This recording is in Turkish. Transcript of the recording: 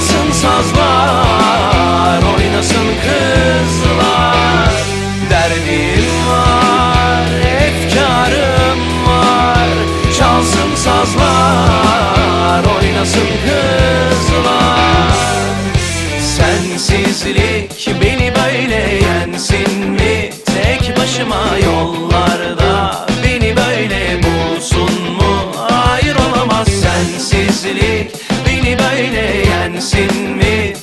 Çalsın sazlar oynasın kızlar. Derdim var efkarım var. Çalsın sazlar oynasın kızlar. Sensizlik beni böyle yensin mi? Tek başıma yollarda söyleyensin mi?